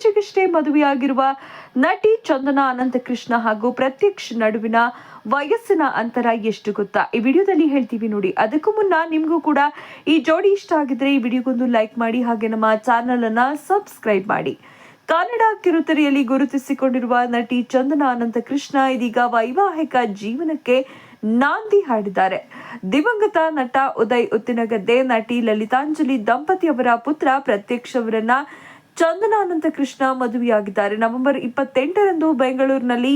ಇತ್ತೀಚೆಗಷ್ಟೇ ಮದುವೆಯಾಗಿರುವ ನಟಿ ಚಂದನ ಅನಂತಕೃಷ್ಣ ಹಾಗೂ ಪ್ರತ್ಯಕ್ಷ ನಡುವಿನ ವಯಸ್ಸಿನ ಅಂತರ ಎಷ್ಟು ಗೊತ್ತಾ? ಈ ವಿಡಿಯೋದಲ್ಲಿ ಹೇಳ್ತೀವಿ ನೋಡಿ. ಅದಕ್ಕೂ ಮುನ್ನ ನಿಮಗೂ ಕೂಡ ಈ ಜೋಡಿ ಇಷ್ಟ ಆಗಿದ್ರೆ ಈ ವಿಡಿಯೋಗೊಂದು ಲೈಕ್ ಮಾಡಿ ಹಾಗೆ ನಮ್ಮ ಚಾನಲ್ ಅನ್ನ ಸಬ್ಸ್ಕ್ರೈಬ್ ಮಾಡಿ. ಕನ್ನಡ ಕಿರುತೆರೆಯಲ್ಲಿ ಗುರುತಿಸಿಕೊಂಡಿರುವ ನಟಿ ಚಂದನ ಅನಂತಕೃಷ್ಣ ಇದೀಗ ವೈವಾಹಿಕ ಜೀವನಕ್ಕೆ ನಾಂದಿ ಹಾಡಿದ್ದಾರೆ. ದಿವಂಗತ ನಟ ಉದಯ್ ಉತ್ತಿನಗದ್ದೆ ನಟಿ ಲಲಿತಾಂಜಲಿ ದಂಪತಿಯವರ ಪುತ್ರ ಪ್ರತ್ಯಕ್ಷ ಅವರನ್ನ ಚಂದನ ಅನಂತಕೃಷ್ಣ ಮದುವೆಯಾಗಿದ್ದಾರೆ. ನವೆಂಬರ್ ಇಪ್ಪತ್ತೆಂಟರಂದು ಬೆಂಗಳೂರಿನಲ್ಲಿ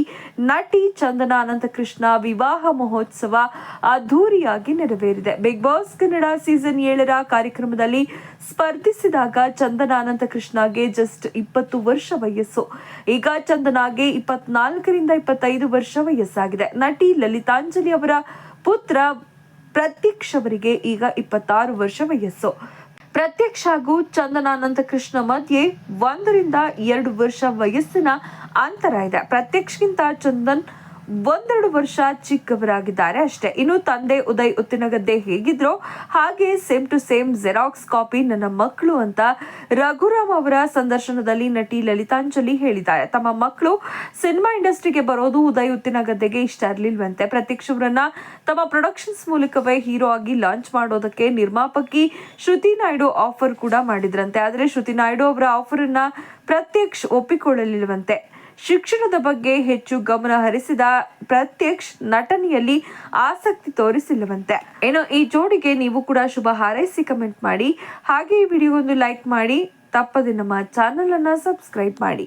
ನಟಿ ಚಂದನ ಅನಂತಕೃಷ್ಣ ವಿವಾಹ ಮಹೋತ್ಸವ ಅದ್ಧೂರಿಯಾಗಿ ನೆರವೇರಿದೆ. ಬಿಗ್ ಬಾಸ್ ಕನ್ನಡ ಸೀಸನ್ ಏಳರ ಕಾರ್ಯಕ್ರಮದಲ್ಲಿ ಸ್ಪರ್ಧಿಸಿದಾಗ ಚಂದನ ಅನಂತಕೃಷ್ಣಗೆ ಜಸ್ಟ್ ಇಪ್ಪತ್ತು ವರ್ಷ ವಯಸ್ಸು. ಈಗ ಚಂದನಾಗೆ ಇಪ್ಪತ್ನಾಲ್ಕರಿಂದ ಇಪ್ಪತ್ತೈದು ವರ್ಷ ವಯಸ್ಸಾಗಿದೆ. ನಟಿ ಲಲಿತಾಂಜಲಿ ಅವರ ಪುತ್ರ ಪ್ರತ್ಯಕ್ಷವರಿಗೆ ಈಗ ಇಪ್ಪತ್ತಾರು ವರ್ಷ ವಯಸ್ಸು. ಪ್ರತ್ಯಕ್ಷ ಹಾಗೂ ಚಂದನ ಅನಂತಕೃಷ್ಣ ಮಧ್ಯೆ ಒಂದರಿಂದ ಎರಡು ವರ್ಷ ವಯಸ್ಸಿನ ಅಂತರ ಇದೆ. ಪ್ರತ್ಯಕ್ಷಗಿಂತ ಚಂದನ್ ಒಂದೆರಡು ವರ್ಷ ಚಿಕ್ಕವರಾಗಿದ್ದಾರೆ ಅಷ್ಟೇ. ಇನ್ನು ತಂದೆ ಉದಯ್ ಉತ್ತಿನಗದ್ದೆ ಹೇಗಿದ್ರು ಹಾಗೆ same to same xerox copy ನನ್ನ ಮಕ್ಕಳು ಅಂತ ರಘುರಾಮ್ ಅವರ ಸಂದರ್ಶನದಲ್ಲಿ ನಟಿ ಲಲಿತಾಂಜಲಿ ಹೇಳಿದ್ದಾರೆ. ತಮ್ಮ ಮಕ್ಕಳು ಸಿನಿಮಾ ಇಂಡಸ್ಟ್ರಿಗೆ ಬರೋದು ಉದಯ್ ಉತ್ತಿನಗದ್ದೆಗೆ ಇಷ್ಟ ಇರಲಿಲ್ವಂತೆ. ಪ್ರತ್ಯಕ್ಷ ಅವರನ್ನ ತಮ್ಮ ಪ್ರೊಡಕ್ಷನ್ಸ್ ಮೂಲಕವೇ ಹೀರೋ ಆಗಿ ಲಾಂಚ್ ಮಾಡೋದಕ್ಕೆ ನಿರ್ಮಾಪಕಿ ಶ್ರುತಿ ನಾಯ್ಡು ಆಫರ್ ಕೂಡ ಮಾಡಿದ್ರಂತೆ. ಆದರೆ ಶ್ರುತಿ ನಾಯ್ಡು ಅವರ ಆಫರ್ ಅನ್ನ ಪ್ರತ್ಯಕ್ಷ್ ಒಪ್ಪಿಕೊಳ್ಳಲಿಲ್ವಂತೆ. ಶಿಕ್ಷಣದ ಬಗ್ಗೆ ಹೆಚ್ಚು ಗಮನ ಹರಿಸಿದ ಪ್ರತ್ಯಕ್ಷ್ ನಟನೆಯಲ್ಲಿ ಆಸಕ್ತಿ ತೋರಿಸಿಲ್ಲವಂತೆ. ಏನೋ ಈ ಜೋಡಿಗೆ ನೀವು ಕೂಡ ಶುಭ ಹಾರೈಸಿ ಕಮೆಂಟ್ ಮಾಡಿ. ಹಾಗೆ ಈ ವಿಡಿಯೋ ಒಂದು ಲೈಕ್ ಮಾಡಿ. ತಪ್ಪದೆ ನಮ್ಮ ಚಾನಲ್ ಅನ್ನ ಸಬ್ಸ್ಕ್ರೈಬ್ ಮಾಡಿ.